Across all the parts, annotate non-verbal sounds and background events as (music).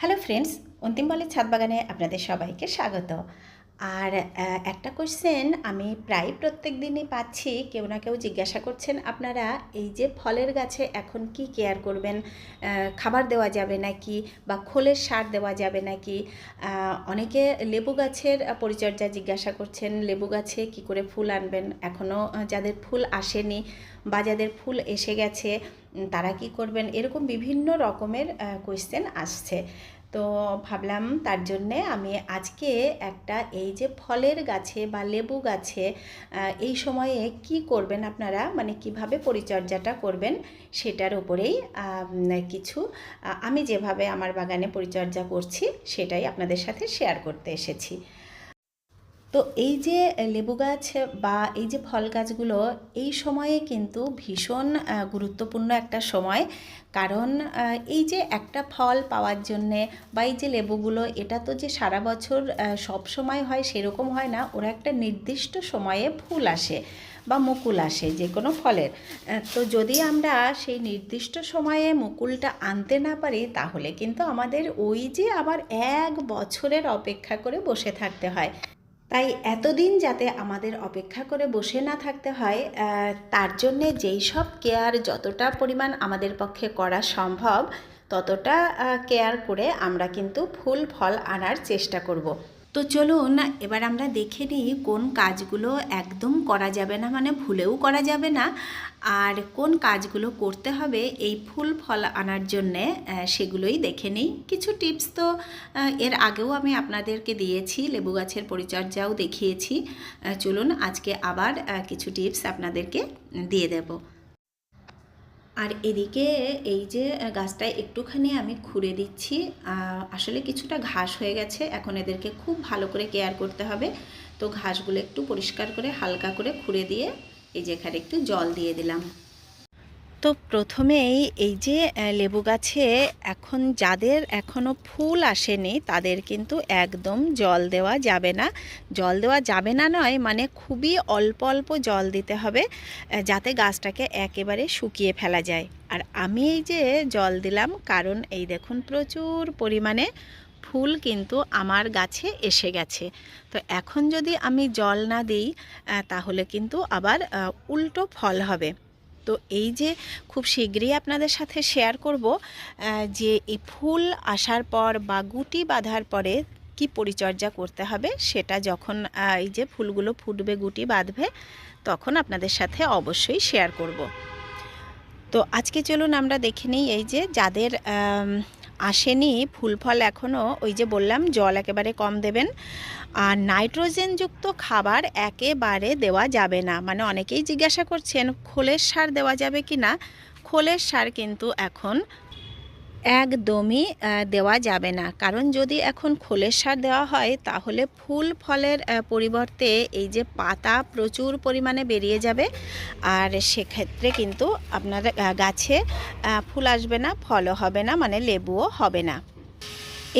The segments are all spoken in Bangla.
হ্যালো ফ্রেন্ডস অন্তিম বলের ছাদ বাগানে আপনাদের সবাইকে স্বাগত। আর একটা কোশ্চেন আমি প্রায় প্রত্যেক দিনই পাচ্ছি, কেউ না কেউ জিজ্ঞাসা করছেন আপনারা, এই যে ফলের গাছে এখন কি কেয়ার করবেন? খাবার দেওয়া যাবে নাকি বা খোলের সার দেওয়া যাবে নাকি? অনেকে লেবু গাছের পরিচর্যা জিজ্ঞাসা করছেন, লেবু গাছে কি করে ফুল আনবেন? এখনও যাদের ফুল আসেনি বা যাদের ফুল এসে গেছে, তারা কি করবেন? এরকম বিভিন্ন রকমের কোয়েশ্চেন আসছে। তো ভাবলাম তার জন্যে আমি আজকে একটা এই যে ফলের গাছে বা লেবু গাছে এই সময়ে কি করবেন আপনারা? মানে কীভাবে পরিচর্যাটা করবেন সেটার উপরেই কিছু আমি যেভাবে আমার বাগানে পরিচর্যা করছি সেটাই আপনাদের সাথে শেয়ার করতে এসেছি। তো এই যে লেবু গাছ বা এই যে ফল গাছগুলো, এই সময়ে কিন্তু ভীষণ গুরুত্বপূর্ণ একটা সময়। কারণ এই যে একটা ফল পাওয়ার জন্যে বা এই যে লেবুগুলো, এটা তো যে সারা বছর সব সময় হয় সেরকম হয় না। ওরা একটা নির্দিষ্ট সময়ে ফুল আসে বা মুকুল আসে যে কোনো ফলের। তো যদি আমরা সেই নির্দিষ্ট সময়ে মুকুলটা আনতে না পারি, তাহলে কিন্তু আমাদের ওই যে আবার এক বছরের অপেক্ষা করে বসে থাকতে হয়। তাই এতদিন যাতে আমাদের অপেক্ষা করে বসে না থাকতে হয় তার জন্যে যেই সব কেয়ার যতটা পরিমাণ আমাদের পক্ষে করা সম্ভব, ততটা কেয়ার করে আমরা কিন্তু ফুল ফল আনার চেষ্টা করব। তো চলুন এবার আমরা দেখে নিই কোন কাজগুলো একদম করা যাবে না মানে ভুলেও করা যাবে না। আর কোন কাজগুলো করতে হবে এই ফুল ফল আনার জন্যে সেগুলোই দেখে নিই। কিছু টিপস তো এর আগেও আমি আপনাদেরকে দিয়েছি, লেবু গাছের পরিচর্যাও দেখিয়েছি। চলুন আজকে আবার কিছু টিপস আপনাদেরকে দিয়ে দেব। আর এদিকে এই যে গাছটায় একটুখানি আমি খুঁড়ে দিচ্ছি। আসলে কিছুটা ঘাস হয়ে গেছে। এখন এদেরকে খুব ভালো করে কেয়ার করতে হবে। তো ঘাসগুলো একটু পরিষ্কার করে, হালকা করে খুঁড়ে দিয়ে এই যে এখানে একটু জল দিয়ে দিলাম। তো প্রথমেই এই যে লেবু গাছে এখন যাদের এখনও ফুল আসেনি, তাদের কিন্তু একদম জল দেওয়া যাবে না। জল দেওয়া যাবে না নয় মানে খুবই অল্প অল্প জল দিতে হবে যাতে গাছটাকে একেবারে শুকিয়ে ফেলা যায়। আর আমি এই যে জল দিলাম, কারণ এই দেখুন প্রচুর পরিমাণে ফুল কিন্তু আমার গাছে এসে গেছে। তো এখন যদি আমি জল না দিই তাহলে কিন্তু আবার উল্টো ফল হবে। তো এই যে খুব শীঘ্রই আপনাদের সাথে শেয়ার করব যে এই ফুল আসার পর বা গুটি বাঁধার পরে কি পরিচর্যা করতে হবে, সেটা যখন এই যে ফুলগুলো ফুটবে, গুটি বাঁধবে, তখন আপনাদের সাথে অবশ্যই শেয়ার করব। তো আজকে চলুন আমরা দেখে নিই এই যে যাদের আসেনি। ফুল ফল এখনও ওই যে বললাম, জল একেবারে কম দেবেন। আর নাইট্রোজেনযুক্ত খাবার একেবারে দেওয়া যাবে না। মানে অনেকেই জিজ্ঞাসা করছেন, খোলের সার দেওয়া যাবে কি না খোলের সার কিন্তু এখন একদমই দেওয়া যাবে না। কারণ যদি এখন খোলের সার দেওয়া হয়, তাহলে ফুল ফলের পরিবর্তে এই যে পাতা প্রচুর পরিমাণে বেরিয়ে যাবে। আর সেক্ষেত্রে কিন্তু আপনার গাছে ফুল আসবে না, ফলও হবে না মানে লেবুও হবে না।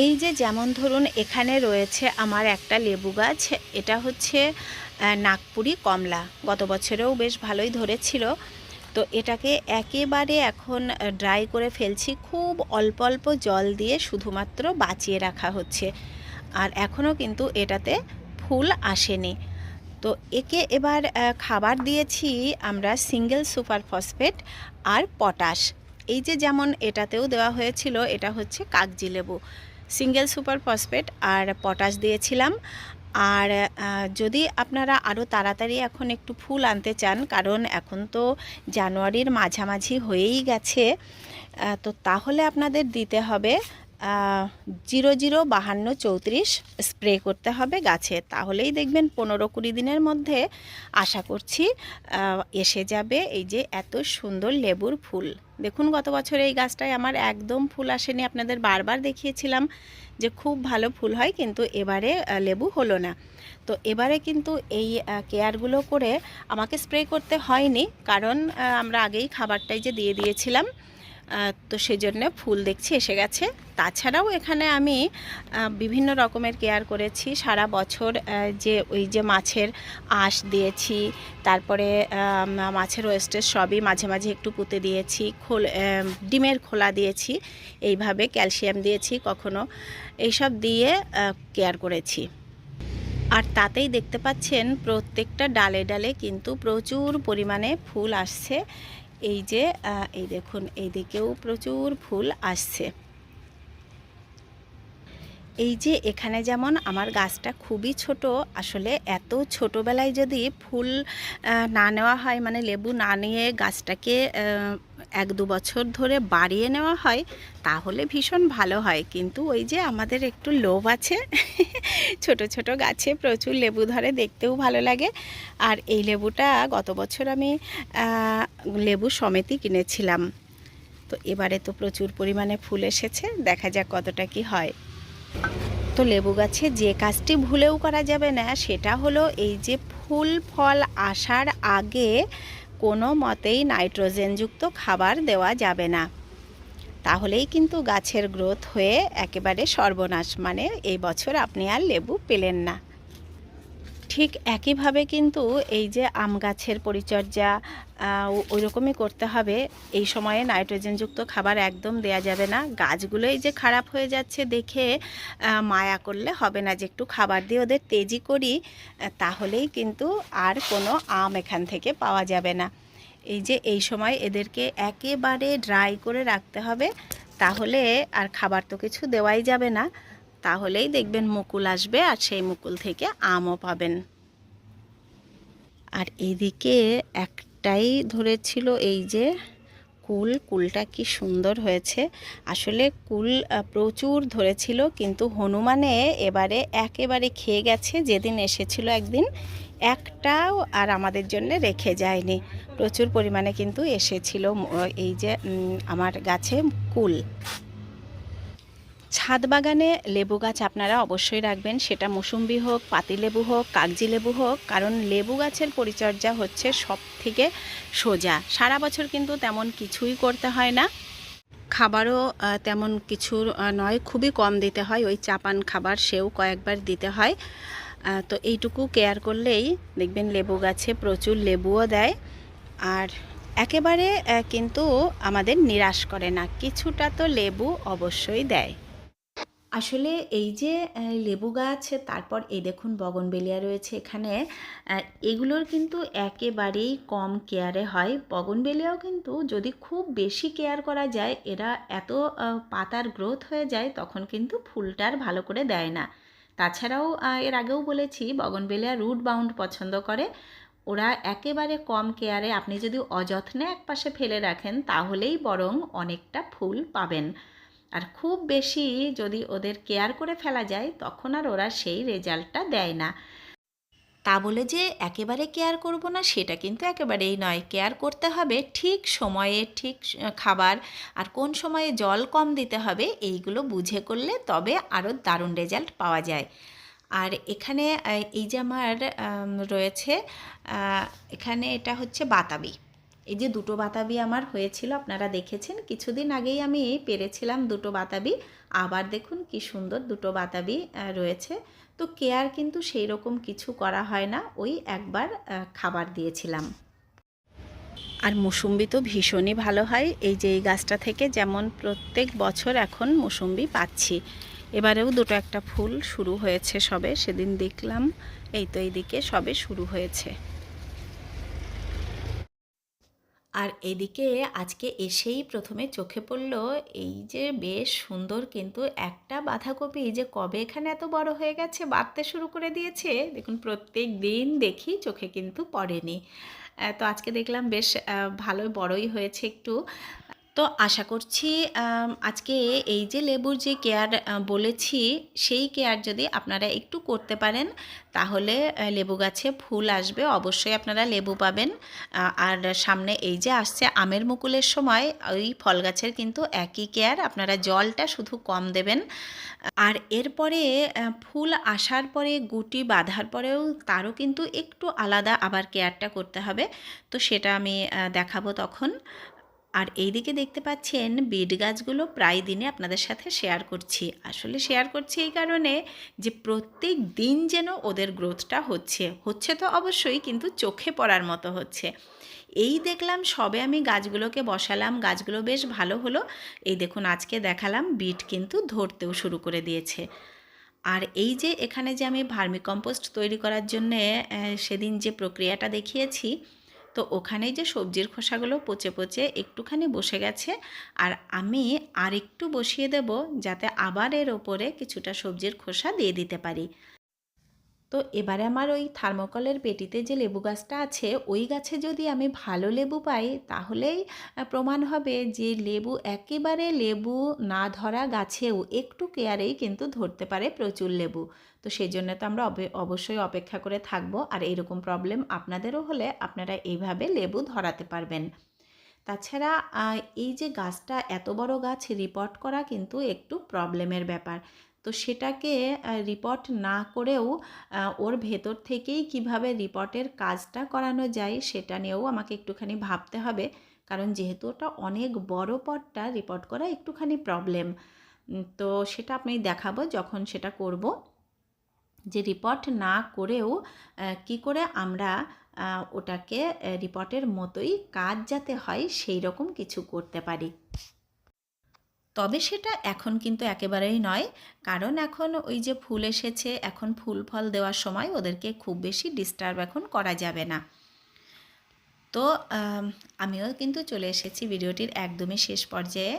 এই যে যেমন ধরুন, এখানে রয়েছে আমার একটা লেবু গাছ। এটা হচ্ছে নাগপুরি কমলা। গত বছরেও বেশ ভালোই ধরেছিল। তো এটাকে একেবারে এখন ড্রাই করে ফেলছি। খুব অল্প অল্প জল দিয়ে শুধুমাত্র বাঁচিয়ে রাখা হচ্ছে। আর এখনও কিন্তু এটাতে ফুল আসেনি। তো একে এবার খাবার দিয়েছি আমরা সিঙ্গেল সুপার ফসফেট আর পটাশ এই যে যেমন এটাতেও দেওয়া হয়েছিল, এটা হচ্ছে কাগজি লেবু। সিঙ্গেল সুপার ফসফেট আর পটাশ দিয়েছিলাম। আর যদি আপনারা আরও তাড়াতাড়ি এখন একটু ফুল আনতে চান, কারণ এখন তো জানুয়ারির মাঝামাঝি হয়েই গেছে তো তাহলে আপনাদের দিতে হবে জিরো জিরো বাহান্ন চৌত্রিশ স্প্রে করতে হবে গাছে। তাহলেই দেখবেন পনেরো কুড়ি দিনের মধ্যে আশা করছি এসে যাবে এই যে এত সুন্দর লেবুর ফুল। দেখুন গত বছর এই গাছটায় আমার একদম ফুল আসেনি, আপনাদের বারবার দেখিয়েছিলাম যে খুব ভালো ফুল হয়, কিন্তু এবারে লেবু হলো না। তো এবারে কিন্তু এই কেয়ারগুলো করে আমাকে স্প্রে করতে হয়নি, কারণ আমরা আগেই খাবারটাই যে দিয়ে দিয়েছিলাম তো সেজন্য ফুল দেখছি, এসে গেছে। তাছাড়াও এখানে আমি বিভিন্ন রকমের কেয়ার করেছি। সারা বছর যে ওই যে মাছের আঁশ দিয়েছি, তারপরে মাছের ওয়েস্টেজ সবই মাঝে মাঝে একটু পুঁতে দিয়েছি। খোল ডিমের খোলা দিয়েছি, এইভাবে ক্যালসিয়াম দিয়েছি কখনো। এইসব দিয়ে কেয়ার করেছি। আর তাতেই দেখতে পাচ্ছেন, প্রত্যেকটা ডালে ডালে কিন্তু প্রচুর পরিমাণে ফুল আসছে। এই যে এই দেখুন এইদিকেও প্রচুর ফুল আসছে। এই যে এখানে যেমন আমার গাছটা খুবই ছোট, আসলে এত ছোটোবেলায় যদি ফুল না নেওয়া হয় মানে লেবু না নিয়ে গাছটাকে এক দু বছর ধরে বাড়িয়ে নেওয়া হয়, তাহলে ভীষণ ভালো হয়। কিন্তু ওই যে আমাদের একটু লোভ আছে, (laughs) ছোট ছোট গাছে প্রচুর লেবু ধরে, দেখতেও ভালো লাগে। আর এই লেবুটা গত বছর আমি লেবু সমেতই কিনেছিলাম। তো এবারে তো প্রচুর পরিমাণে ফুল এসেছে, দেখা যাক কতটা কি হয়। তো লেবু গাছে যে কাজটি ভুলেও করা যাবে না, সেটা হলো এই যে ফুল ফল আসার আগে কোনো মতেই নাইট্রোজেনযুক্ত খাবার দেওয়া যাবে না। তাহলেই কিন্তু গাছের গ্রোথ হয়ে একেবারে সর্বনাশ মানে এই বছর আপনি আর লেবু পেলেন না। ঠিক একইভাবে কিন্তু এই যে আম গাছের পরিচর্যা ওই রকমই করতে হবে। এই সময়ে নাইট্রোজেনযুক্ত খাবার একদম দেয়া যাবে না। গাছগুলোই যে খারাপ হয়ে যাচ্ছে দেখে মায়া করলে হবে না যে একটু খাবার দিয়ে ওদের তেজি করি, তাহলেই কিন্তু আর কোনো আম এখান থেকে পাওয়া যাবে না। এই যে এই সময় এদেরকে একেবারে ড্রাই করে রাখতে হবে, তাহলে আর খাবার তো কিছু দেওয়াই যাবে না। তাহলেই দেখবেন মুকুল আসবে আর সেই মুকুল থেকে আমও পাবেন। আর এদিকে একটাই ধরেছিল এই যে কুল, কুলটা কি সুন্দর হয়েছে। আসলে কুল প্রচুর ধরেছিল কিন্তু হনুমানে এবারে একেবারে খেয়ে গেছে, যেদিন এসেছিল একদিন একটাও আর আমাদের জন্য রেখে যায়নি। প্রচুর পরিমাণে কিন্তু এসেছিল এই যে আমার গাছে কুল। ছাদ বাগানে লেবু গাছ আপনারা অবশ্যই রাখবেন। সেটা মৌসুম্বি হোক পাতিলেবু হোক, কাগজি লেবু হোক, কারণ লেবু গাছের পরিচর্যা হচ্ছে সব থেকে সোজা। সারা বছর কিন্তু তেমন কিছুই করতে হয় না। খাবারও তেমন কিছু নয়, খুবই কম দিতে হয়। ওই চাপান খাবার সেও কয়েকবার দিতে হয়। তো এইটুকু কেয়ার করলেই দেখবেন লেবু গাছে প্রচুর লেবুও দেয়। আর একেবারে কিন্তু আমাদের নিরাশ করে না। কিছুটা তো লেবু অবশ্যই দেয়। আসলে এই যে লেবু গাছ, তারপর এই দেখুন বগনবেলিয়া রয়েছে এখানে। এগুলোর কিন্তু একেবারেই কম কেয়ারে হয়। বগনবেলিয়াও কিন্তু যদি খুব বেশি কেয়ার করা যায়, এরা এত পাতার গ্রোথ হয়ে যায়, তখন কিন্তু ফুলটার ভালো করে দেয় না। তাছাড়াও এর আগেও বলেছি, বগনবেলিয়া রুট বাউন্ড পছন্দ করে। ওরা একেবারে কম কেয়ারে, আপনি যদি অযত্নে একপাশে ফেলে রাখেন, তাহলেই বরং অনেকটা ফুল পাবেন। আর খুব বেশি যদি ওদের কেয়ার করে ফেলা যায়, তখন আর ওরা সেই রেজাল্টটা দেয় না। তা বলে যে একেবারে কেয়ার করব না, সেটা কিন্তু একেবারেই নয়। কেয়ার করতে হবে ঠিক সময়ে, ঠিক খাবার আর কোন সময়ে জল কম দিতে হবে, এইগুলো বুঝে করলে তবে আরও দারুণ রেজাল্ট পাওয়া যায়। আর এখানে এই যে আমার রয়েছে এখানে এটা হচ্ছে বাতাবি। এই যে দুটো বাতাবি আমার হয়েছিল, আপনারা দেখেছেন, কিছুদিন আগেই আমি পেরেছিলাম দুটো বাতাবি। আবার দেখুন কি সুন্দর দুটো বাতাবি রয়েছে। তো কেয়ার কিন্তু সেই রকম কিছু করা হয় না, ওই একবার খাবার দিয়েছিলাম। আর মুসুম্বি তো ভীষণই ভালো হয়, এই যে এই গাছটা থেকে যেমন প্রত্যেক বছর এখন মুসুম্বি পাচ্ছি। এবারেও দুটো একটা ফুল শুরু হয়েছে সবে, সেদিন দেখলাম, এই তো এইদিকে সবে শুরু হয়েছে। আর এদিকে আজকে এসেই প্রথমে চোখে পড়ল এই যে বেশ সুন্দর কিন্তু একটা বাঁধাকপি, যে কবে এখানে এত বড় হয়ে গেছে বাড়তে শুরু করে দিয়েছে? দেখুন, প্রত্যেক দিন দেখি চোখে কিন্তু পড়েনি। তো আজকে দেখলাম বেশ ভালোই বড়ই হয়েছে একটু। তো আশা করছি আজকে এই যে লেবুর যে কেয়ার বলেছি, সেই কেয়ার যদি আপনারা একটু করতে পারেন, তাহলে লেবু গাছে ফুল আসবে, অবশ্যই আপনারা লেবু পাবেন। আর সামনে এই যে আসছে আমের মুকুলের সময়, ওই ফল গাছের কিন্তু একই কেয়ার, আপনারা জলটা শুধু কম দেবেন। আর এরপরে ফুল আসার পরে, গুটি বাঁধার পরেও তারও কিন্তু একটু আলাদা আবার কেয়ারটা করতে হবে। তো সেটা আমি দেখাবো তখন। আর এইদিকে দেখতে পাচ্ছেন বিট গাছগুলো প্রায় দিনে আপনাদের সাথে শেয়ার করছি। আসলে শেয়ার করছি এই কারণে যে প্রত্যেক দিন যেন ওদের গ্রোথটা হচ্ছে। হচ্ছে তো অবশ্যই, কিন্তু চোখে পড়ার মতো হচ্ছে। এই দেখলাম, সবে আমি গাছগুলোকে বসালাম, গাছগুলো বেশ ভালো হলো। এই দেখুন, আজকে দেখালাম, বিট কিন্তু ধরতেও শুরু করে দিয়েছে। আর এই যে এখানে যে আমি ভার্মিকম্পোস্ট তৈরি করার জন্যে সেদিন যে প্রক্রিয়াটা দেখিয়েছি তো ওখানে যে সবজির খোসাগুলো পচে পচে একটুখানি বসে গেছে, আর আমি আর একটু বসিয়ে দেব যাতে আবার এর ওপরে কিছুটা সবজির খোসা দিয়ে দিতে পারি। তো এবারে আমার ওই থার্মোকলের পেটিতে যে লেবু গাছটা আছে, ওই গাছে যদি আমি ভালো লেবু পাই, তাহলেই প্রমাণ হবে যে লেবু একেবারে লেবু না ধরা গাছেও একটু কেয়ারেই কিন্তু ধরতে পারে প্রচুর লেবু। তো সেই জন্য তো আমরা অবে- অবশ্যই অপেক্ষা করে থাকব। আর এইরকম প্রবলেম আপনাদেরও হলে আপনারা এইভাবে লেবু ধরাতে পারবেন। তাছাড়া এই যে গাছটা এত বড় গাছ রিপোর্ট করা কিন্তু একটু প্রবলেমের ব্যাপার। তো সেটাকে রিপোর্ট না করেও ওর ভেতর থেকেই কীভাবে রিপোর্টের কাজটা করানো যায় সেটা নিয়েও আমাকে একটুখানি ভাবতে হবে। কারণ যেহেতু ওটা অনেক বড় পটটা রিপোর্ট করা একটুখানি প্রবলেম তো সেটা আপনি দেখাবো যখন সেটা করব। যে রিপোর্ট না করেও কি করে আমরা ওটাকে রিপোর্টের মতোই কাজ যাতে হয় সেই রকম কিছু করতে পারি। তবে সেটা এখন কিন্তু একেবারেই নয়। কারণ এখন ওই যে ফুল এসেছে, এখন ফুল ফল দেওয়ার সময় ওদেরকে খুব বেশি ডিস্টার্ব এখন করা যাবে না। তো আমিও কিন্তু চলে এসেছি ভিডিওটির একদমই শেষ পর্যায়ে।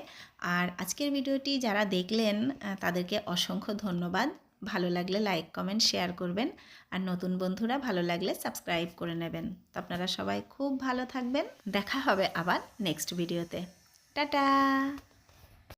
আর আজকের ভিডিওটি যারা দেখলেন তাদেরকে অসংখ্য ধন্যবাদ। ভালো লাগলে লাইক, কমেন্ট, শেয়ার করবেন। আর নতুন বন্ধুরা ভালো লাগলে সাবস্ক্রাইব করে নেবেন। তো আপনারা সবাই খুব ভালো থাকবেন। দেখা হবে আবার নেক্সট ভিডিওতে। টাটা!